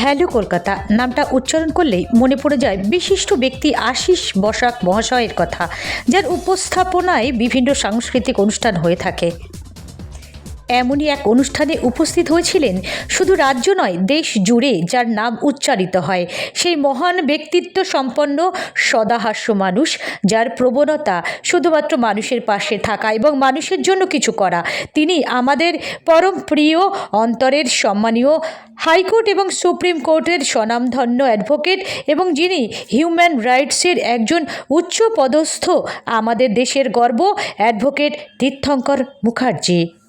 Hello Kolkata. নামটা উচ্চারণ করলেই মনে পড়ে যায় বিশিষ্ট ব্যক্তি আশিস বসাক মহাশয়ের কথা, যার উপস্থাপনায় বিভিন্ন সাংস্কৃতিক অনুষ্ঠান হয়ে থাকে। এমনই এক অনুষ্ঠানে উপস্থিত হয়েছিলেন শুধু রাজ্য নয়, দেশ জুড়ে, যার নাম উচ্চারিত হয়। সেই মহান ব্যক্তিত্ব সম্পন্ন সদাহাস্য মানুষ, যার প্রবণতা শুধুমাত্র মানুষের পাশে থাকা এবং মানুষের জন্য কিছু করা। তিনি আমাদের পরম প্রিয়, অন্তরের সম্মানীয় হাইকোর্ট এবং সুপ্রিম কোর্টের স্বনামধন্য অ্যাডভোকেট এবং যিনি হিউম্যান রাইটসের একজন উচ্চ পদস্থ আমাদের দেশের গর্ব অ্যাডভোকেট তীর্থঙ্কর মুখার্জি।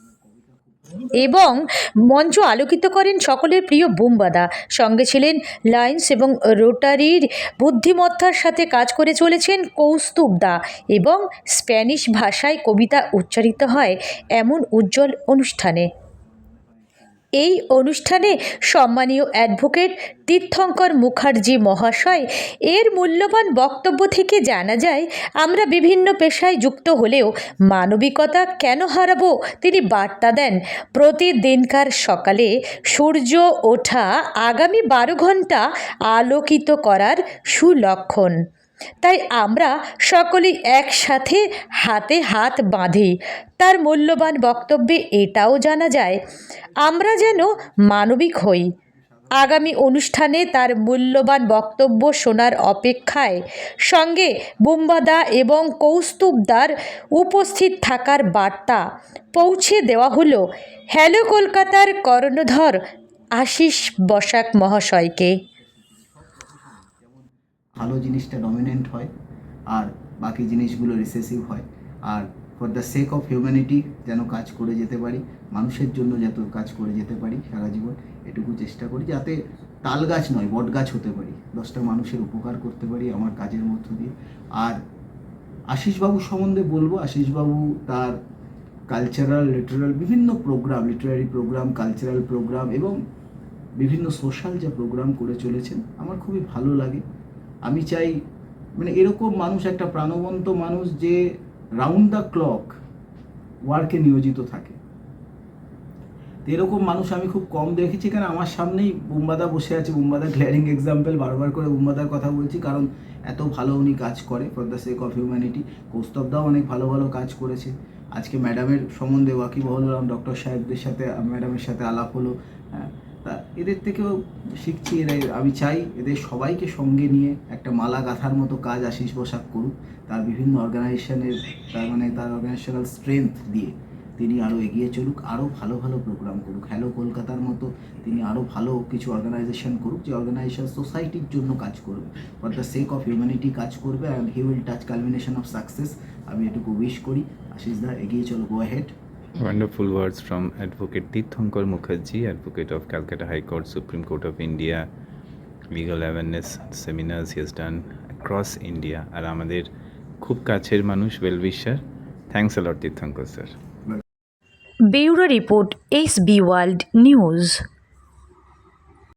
এবং মঞ্চ আলোকিত করেন সকলের প্রিয় বোম্বাদা। সঙ্গে ছিলেন লায়ন্স এবং রোটারির বুদ্ধিমত্তার সাথে কাজ করে চলেছেন কৌস্তুভ দা এবং স্প্যানিশ ভাষায় কবিতা উচ্চারিত হয় এমন উজ্জ্বল অনুষ্ঠানে। এই অনুষ্ঠানে সম্মানীয় অ্যাডভোকেট তীর্থঙ্কর মুখার্জি মহাশয়, এর মূল্যবান বক্তব্য থেকে জানা যায়, আমরা বিভিন্ন পেশায় যুক্ত হলেও মানবিকতা কেন হারাবো তিনি বার্তা দেন। প্রতিদিনকার সকালে সূর্য ওঠা আগামী বারো ঘণ্টা আলোকিত করার সুলক্ষণ। তাই আমরা সকলেই একসাথে হাতে হাত বাঁধি। তার মূল্যবান বক্তব্যে এটাও জানা যায়, আমরা যেন মানবিক হই। আগামী অনুষ্ঠানে তার মূল্যবান বক্তব্য শোনার অপেক্ষায় সঙ্গে বুম্বাদা এবং কৌস্তুভদার উপস্থিত থাকার বার্তা পৌঁছে দেওয়া হলো হ্যালো কলকাতার কর্ণধর আশিস বসাক মহাশয়কে। ভালো জিনিসটা ডমিনেন্ট হয় আর বাকি জিনিসগুলো রিসেসিভ হয়। আর for the sake of humanity যেন কাজ করে যেতে পারি, মানুষের জন্য যত কাজ করে যেতে পারি সারা জীবন, এটুকু চেষ্টা করি যাতে তাল গাছ নয়, বট গাছ হতে পারি। দশটা মানুষের উপকার করতে পারি আমার কাজের মধ্য দিয়ে। আর আশিসবাবু সম্বন্ধে বলব, আশিসবাবু তার কালচারাল লিটারাল বিভিন্ন program literary program cultural program এবং বিভিন্ন সোশ্যাল যা প্রোগ্রাম করে চলেছেন, আমার খুবই ভালো লাগে। আমি চাই মানে এরকম মানুষ, একটা প্রাণবন্ত মানুষ যে রাউন্ড দ্য ক্লক ওয়ার্কে নিয়োজিত থাকে। এরকম মানুষ আমি খুব কম দেখেছি, কারণ আমার সামনেই বুম্বাদা বসে আছে, বুম্বাদা ক্লিয়ারিং এক্সাম্পল বারবার করে বুম্বাদার কথা বলছি, কারণ এত ভালো উনি কাজ করে for the sake of humanity কৌস্তবদাও অনেক ভালো ভালো কাজ করেছে। আজকে ম্যাডামের সম্বন্ধে ওয়াকিবহল হলাম ডক্টর সাহেবদের সাথে ম্যাডামের সাথে আলাপ হলো হ্যাঁ। তা এদের থেকেও শিখছি, এদের, আমি চাই এদের সবাইকে সঙ্গে নিয়ে একটা মালা গাঁথার মতো কাজ আশিস বসাক করুক। তার বিভিন্ন অর্গানাইজেশনের তার মানে তার অর্গানাইজেশনাল স্ট্রেংথ দিয়ে তিনি আরও এগিয়ে চলুক আরও ভালো ভালো প্রোগ্রাম করুক। হ্যালো কলকাতার মতো তিনি আরও ভালো কিছু অর্গানাইজেশন করুক, যে অর্গানাইজেশন সোসাইটির জন্য কাজ করবে। For the sake of humanity কাজ করবে and he will touch culmination of success আমি এটুকু উইশ করি। আশিস দা, এগিয়ে চলো go ahead Wonderful words from Advocate Tirthankar Mukherjee, Advocate of Calcutta High Court, Supreme Court of India, legal awareness seminars he has done across India. আর আমাদের খুব কাছের মানুষ well wisher thanks a lot Tirthankar sir bureau report S B world news